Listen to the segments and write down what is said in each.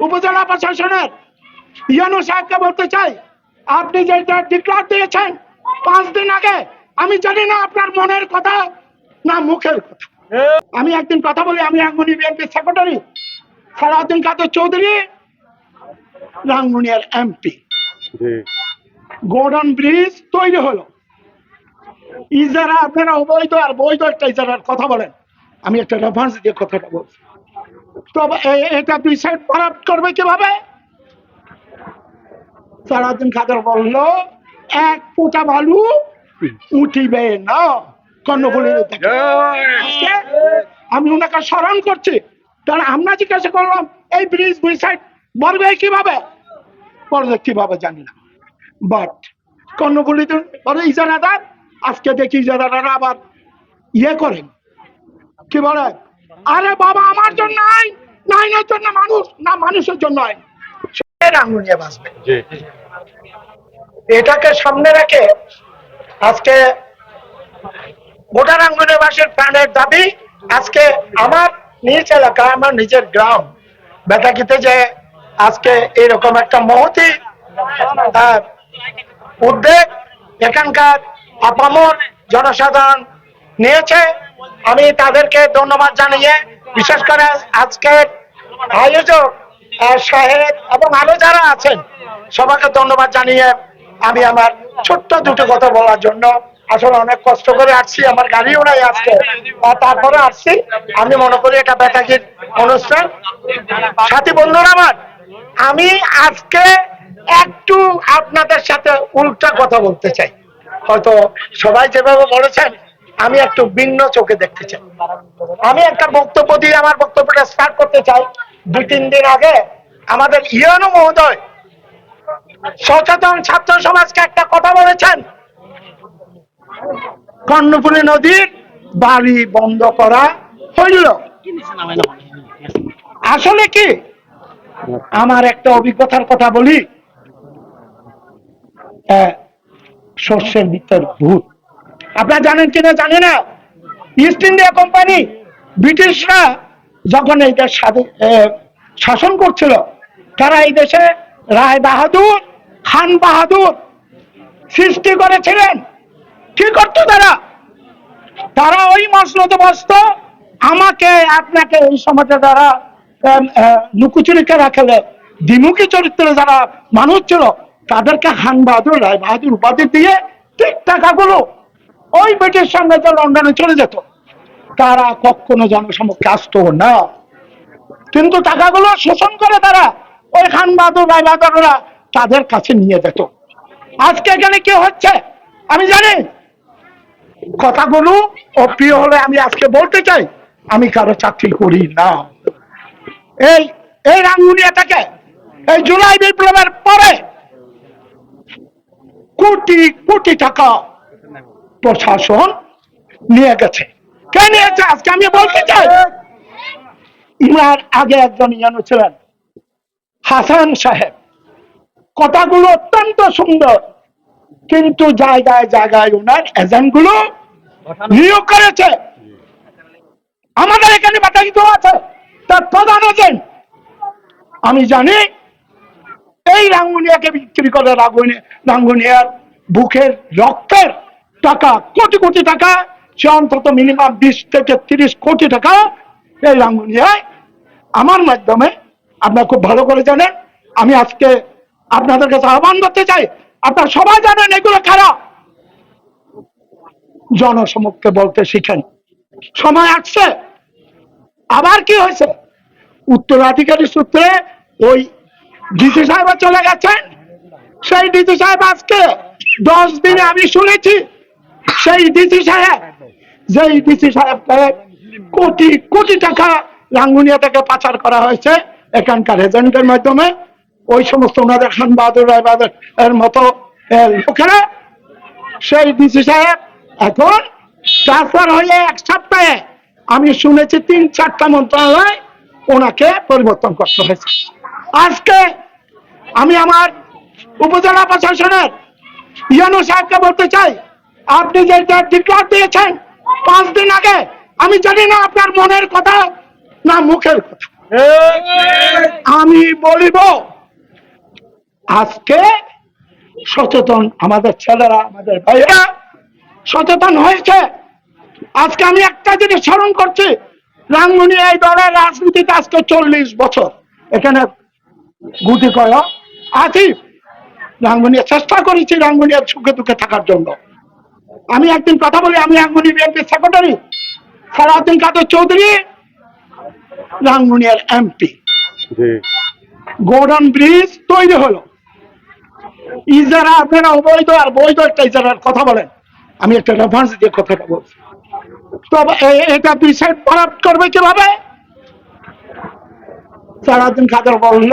উপজেলা প্রশাসনের ইয়ানু সাহেবকে বলতে চাই আপনি যেটা ডিক্লার দিয়েছেন পাঁচ দিন আগে আমি জানি না আপনার মনের কথা না মুখের কথা। আমি একদিন কথা বলি আমি রাঙ্গুনি বিএনপি সেক্রেটারি সালাউদ্দিন কাদের চৌধুরী রাঙ্গুনিয়ার এমপি জি। ব্রিজ তৈরি হলো। ইজারা আপনারা অবৈধ আর বৈধ একটা ইজারার কথা বলেন। আমি একটা রেফারেন্স দিয়ে কথাটা বলছি। এটা দুই সাইড ভরাট করবে কীভাবে? সারাদিন খাদার বলল এক ফুটা বালু উঠিবে না। কর্ণফুলির আমি ওনাকে স্মরণ করছি। কারণ আমরা জিজ্ঞাসা করলাম এই ব্রিজ দুই সাইড বলবে কীভাবে? বলবে কীভাবে জানি না। বাট কর্ণফুলিতে বলে ইজারাদার আজকে দেখি ইজারাদার আবার ইয়ে করেন। কি বলে? আরে বাবা আমার জন্য আইন না আইনের জন্য মানুষ না মানুষের জন্য আইন সে রাঙ্গুনিয়ে বাঁচবে। এটাকে সামনে রেখে আজকে গোটা রাঙ্গুনিবাসীর প্রাণের দাবি আজকে আমার নিজ এলাকা আমার নিজের গ্রাম বেতাকিতে যে আজকে এরকম একটা মহতি উদ্বেগ এখানকার আপামর জনসাধারণ নিয়েছে। আমি তাদেরকে ধন্যবাদ জানিয়ে, বিশেষ করে আজকের আয়োজক সাহেব এবং আরও যারা আছেন, সবাইকে ধন্যবাদ জানিয়ে আমি আমার ছোট্ট দুটো কথা বলার জন্য আসলে অনেক কষ্ট করে আসছি, আমার গাড়িও নাই আজকে। তারপরে আসছি, আমি মনে করি এটা বেতাগির অনুষ্ঠান। সাথী বন্ধুরা আমার, আমি আজকে একটু আপনাদের সাথে উল্টা কথা বলতে চাই। হয়তো সবাই যেভাবে বলেছেন আমি একটু ভিন্ন চোখে দেখতে চাই। আমি একটা বক্তব্য দিয়ে আমার বক্তব্যটা স্টার্ট করতে চাই। দুই তিন দিন আগে আমাদের ইয়নু মহোদয় সচেতন ছাত্র সমাজকে একটা কথা বলেছেন। কর্ণফুলী নদীর বাড়ি বন্ধ করা হইল। আসলে কি? আমার একটা অভিজ্ঞতার কথা বলি। শস্যের ভিতর ভূত। আপনারা জানেন কিনা জানি না? ইস্ট ইন্ডিয়া কোম্পানি ব্রিটিশরা যখন এই দেশ শাসন করছিল, তারা এই দেশে রায় বাহাদুর, খান বাহাদুর সৃষ্টি করেছিলেন। কি করতো তারা? তারা ওই মসনদে বসত আমাকে, আপনাকে এই সমাজে যারা লুকোচুরিকে রাখলে, দ্বিমুখী চরিত্রে যারা মানুষ ছিল, তাদেরকে খান বাহাদুর, রায় বাহাদুর উপাধি দিয়ে ঠিক টাকাগুলো ওই ব্রিটিশ সাম্রাজ্য লন্ডনে চলে যেত। তারা কখনো জনসমক্ষে আসতো না। কিন্তু টাকাগুলো শোষণ করে তারা ওই খান বাহাদুর রায় বাহাদুররা তাদের কাছে নিয়ে যেত। আজকে এখানে কি হচ্ছে? আমি জানি। কথাগুলো অপ্রিয় হলে আমি আজকে বলতে চাই, আমি কারও চাকরি করি না। এই এই রাঙ্গুনিয়া থেকে এই জুলাই বিপ্লবের পরে কোটি কোটি টাকা প্রশাসন নিয়ে গেছে। কে নিয়েছে? আজকে আমি বলতে চাই ইনার আগে একজন ইয়ানো ছিলেন, হাসান সাহেব। কথাগুলো অত্যন্ত সুন্দর, কিন্তু জায়গায় জায়গায় ওনার এজেন্টগুলো নিয়োগ করেছে। আমাদের এখানে বাতাকিত আছে তার প্রধান এজেন্ট। আমি জানি, এই রাঙ্গুনিয়াকে বিক্রি করে রাঙ্গুনিয়া রাঙ্গুনিয়ার বুকের রক্তের টাকা, কোটি কোটি টাকা, সে অন্তত মিনিমাম বিশ থেকে তিরিশ কোটি টাকা এই রাঙ্গুনিয়ায় আমার মাধ্যমে আপনারা খুব ভালো করে জানেন। আমি আজকে আপনাদের কাছে আহ্বান করতে চাই, আপনারা সবাই জানেন এগুলো খারাপ জনসমক্ষে বলতে শিখেন। সময় আসছে। আবার কি হয়েছে? উত্তরাধিকারী সূত্রে ওই ডিসি সাহেব চলে গেছেন। সেই ডিসি সাহেব আজকে দশ দিনে আমি শুনেছি সেই ডিসি সাহেব, যেই ডিসি সাহেবকে কোটি কোটি টাকা রাঙ্গুনিয়া থেকে পাচার করা হয়েছে এখানকার এজেন্টের মাধ্যমে। ওই সমস্ত ওনাদের খান বাহাদুর রায় বাহাদুর এর মতো লোকেরা সেই ডিসি সাহেব এখন ট্রান্সফার হয়ে এক সপ্তাহে, আমি শুনেছি তিন চারটা মন্ত্রণালয় ওনাকে পরিবর্তন করতে হয়েছে। আজকে আমি আমার উপজেলা প্রশাসনের ইয়ানু সাহেবকে বলতে চাই আপনি যে ডিক্লার দিয়েছেন, পাঁচ দিন আগে, আমি জানি না আপনার মনের কথা না মুখের কথা। আমি বলিব, আজকে সচেতন আমাদের ছেলেরা, আমাদের ভাইয়েরা সচেতন হয়েছে। আজকে আমি একটা জিনিস স্মরণ করছি, রাঙ্গুনি এই দলের রাজনীতিতে আজকে চল্লিশ বছর। এখানে গুটি কয় আছি। রাঙ্গুনিয়া চেষ্টা করেছি রাঙ্গুনিয়ার সুখে দুঃখে থাকার জন্য। আমি একদিন কথা বলি আমি রাঙ্গুনি বিএনপি সেক্রেটারি সারাদিন কাদের চৌধুরী রাঙ্গুনিয়ার এমপি গোডন ব্রিজ তৈরি হলো। ইজারা আপনারা অবৈধ আর বৈধ একটা ইজারার কথা বলেন। আমি একটা রেফারেন্স দিয়ে কথাটা বলছি। তো এটা দুই সাইড করবে কীভাবে? সারাদিন খাদের বলল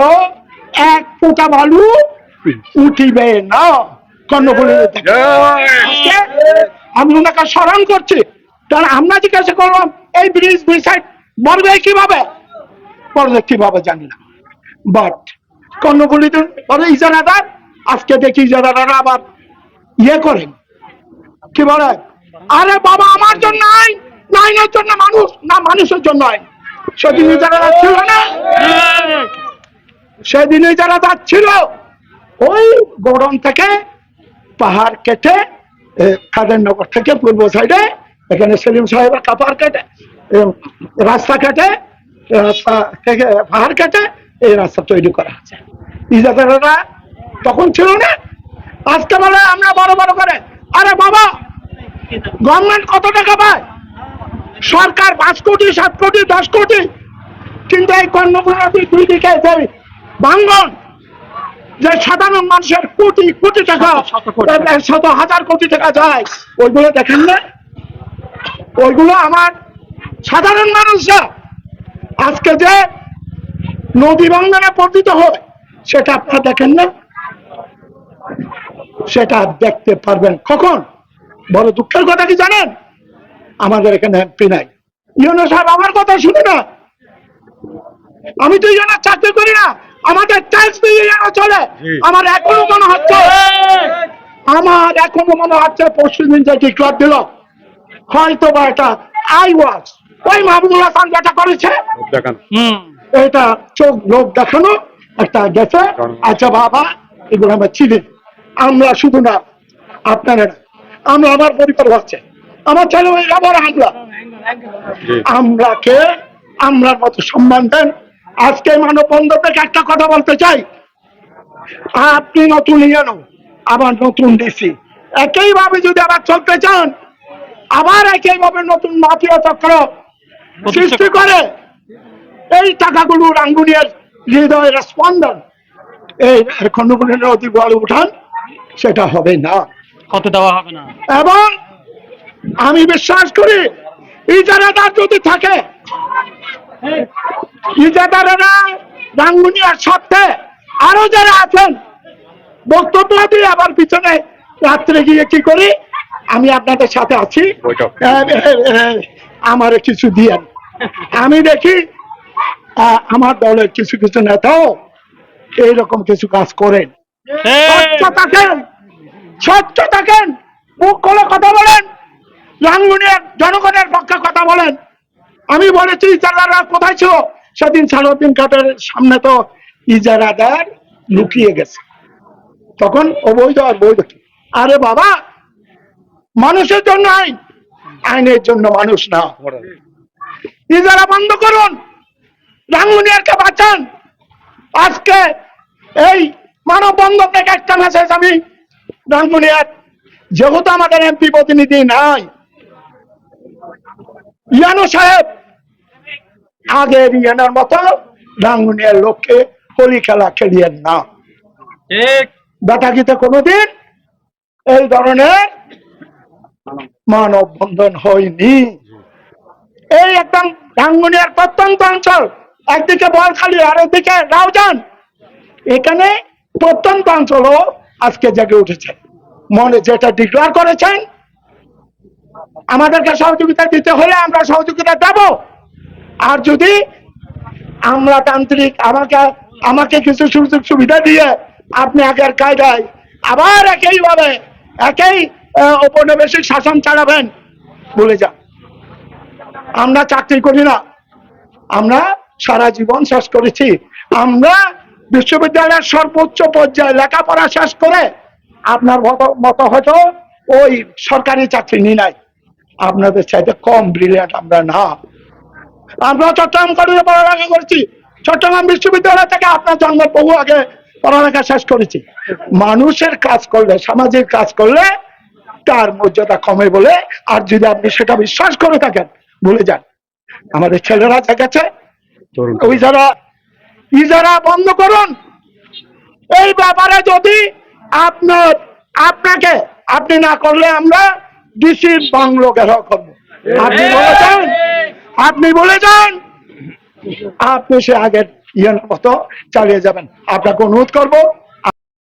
এক ফোঁটা বালু উঠিবে না। আজকে আমি ওনাকে স্মরণ করছি। কারণ আমরা জিজ্ঞাসা করলাম এই ব্রিজ দুই সাইড বলবে কীভাবে? বলবে কীভাবে জানি না। বাট কর্ণফুলিতে বলে ইজারাদার আজকে দেখি ইজারাদারা আবার ইয়ে করেন। কি বলে? আরে বাবা আমার জন্য আইন না আইনের জন্য মানুষ। না মানুষের জন্য আইন সেদিন ইজারাদার ছিল না। সেদিন ইজারাদার ছিল। ওই গরম থেকে পাহাড় কেটে এ, খাদেরনগর থেকে পূর্ব সাইডে এখানে সেলিম সাহেবের কাপার কেটে রাস্তা কেটে রাস্তা থেকে পাহাড় কেটে এই রাস্তা তৈরি করা আছে ইজাদারেরা তখন ছিল না। আজকে বলে আমরা বড় বড় করে আরে বাবা গভর্নমেন্ট কত টাকা পায়? সরকার পাঁচ কোটি সাত কোটি দশ কোটি কিন্তু এই কর্মগুলোর দুই দিকে যে ভাঙ্গন যে সাধারণ মানুষের কোটি কোটি টাকা শত হাজার কোটি টাকা যায়। ওইগুলো দেখেন না? ওইগুলো আমার সাধারণ মানুষরা আজকে যে নদী ভাঙ্গনে পতিত হয় সেটা আপনারা দেখেন না? সেটা দেখতে পারবেন কখন? বড় দুঃখের কথা কি জানেন? আমাদের এখানে এমপি নাই। ইউনো সাহেব আমার কথা শুনে না। আমি তো ইউনো চাকরি করি না। আমাদের দিয়ে ইউনো চলে। আমার এখনও মনে হচ্ছে আমার এখনও মনে হচ্ছে পরশু দিন যে ডিক্লার দিল হয়তো বা এটা আই ওয়াজ। ওই মাহবুবুল হাসান যেটা করেছে এটা চোখ লোক দেখানো একটা গেছে। আচ্ছা বাবা এগুলো আমরা চিনি। আমরা শুধু না আপনারা। আমরা আমার পরিবার হচ্ছে। আমার ছেলে আমরা। জি। আমরাকে আমরার মতো সম্মান দেন। আজকে মানব বন্ধ থেকে একটা কথা বলতে চাই। আপনি নতুন ইয়ানো আবার নতুন ডিসি একইভাবে যদি আবার চলতে চান আবার একইভাবে নতুন মাফিয়া চক্র সৃষ্টি করে। এই টাকাগুলো রাঙ্গুনিয়ার হৃদয়ের স্পন্দন এই খন্ডগুলির অতি বড় উঠান সেটা হবে না। কত দেওয়া হবে না? এবং আমি বিশ্বাস করি ইজারাদার যদি থাকে ইজাদারেরা রাঙ্গুনিয়ার সত্ত্বে আরও যারা আছেন বক্তব্য দিয়ে আবার পিছনে রাত্রে গিয়ে কি করি? আমি আপনাদের সাথে আছি। আমার কিছু দিয়েন। আমি দেখি আহ, আমার দলের কিছু কিছু নেতাও এইরকম কিছু কাজ করেন। স্বচ্ছ থাকেন স্বচ্ছ থাকেন মুখ খুলে কথা বলেন রাঙ্গুনিয়ার জনগণের পক্ষে কথা বলেন। আমি বলেছি ইজারারা কোথায় ছিল? সেদিন সালাউদ্দিন কাদের সামনে তো ইজারাদার লুকিয়ে গেছে। তখন অবৈধ আর বৈধ? আরে বাবা, মানুষের জন্য আইন, আইনের জন্য মানুষ না। ইজারা বন্ধ করুন, রাঙ্গুনিয়ারকে বাঁচান। আজকে এই মানব বন্ধন থেকে একটা মেসেজ আমি রাঙ্গুনিয়ার, যেহেতু আমাদের এমপি প্রতিনিধি নাই, ইয়ানো সাহেব আগের ইয়ানোর মতো রাঙ্গুনিয়ার লোককে হোলি খেলা খেলিয়েন না। ঠিক। বেটাকিতে কোনোদিন এই ধরনের মানব বন্ধন হয়নি? এই একদম রাঙ্গুনিয়ার প্রত্যন্ত অঞ্চল একদিকে বলখালি আর একদিকে রাউজান। এখানে প্রত্যন্ত অঞ্চলও আজকে জেগে উঠেছে। মনে যেটা ডিক্লার করেছেন আমাদেরকে সহযোগিতা দিতে হলে আমরা সহযোগিতা দেব। আর যদি আমরা তান্ত্রিক আমাকে আমাকে কিছু সুযোগ সুবিধা দিয়ে আপনি আগের কায়দায় আবার একইভাবে, একই ঔপনিবেশিক শাসন চালাবেন, বলে যান। আমরা চাকরি করি না। আমরা সারা জীবন শেষ করেছি। আমরা বিশ্ববিদ্যালয়ের সর্বোচ্চ পর্যায়ে লেখাপড়া শেষ করে আপনার মতো- হয়তো ওই সরকারি চাকরি নি নাই। আপনাদের চাইতে কম ব্রিলিয়ান্ট আমরা না। আমরা চট্টগ্রাম কলেজে পড়ালেখা করেছি। চট্টগ্রাম বিশ্ববিদ্যালয় থেকে আপনার জন্মের বহু আগে পড়ালেখা শেষ করেছি। মানুষের কাজ করলে সামাজিক কাজ করলে তার মর্যাদা কমে বলে আর যদি আপনি সেটা বিশ্বাস করে থাকেন ভুলে যান। আমাদের ছেলেরা তরুণ ওই যারা ইজারা বন্ধ করুন এই ব্যাপারে যদি আপনার আপনাকে আপনি না করলে আমরা ডিসির বাংলো ঘেরাও করব আপনি বলে যান আপনি বলে যান। আপনি সে আগের ইয়ে মতো চালিয়ে যাবেন। আপনাকে অনুরোধ করব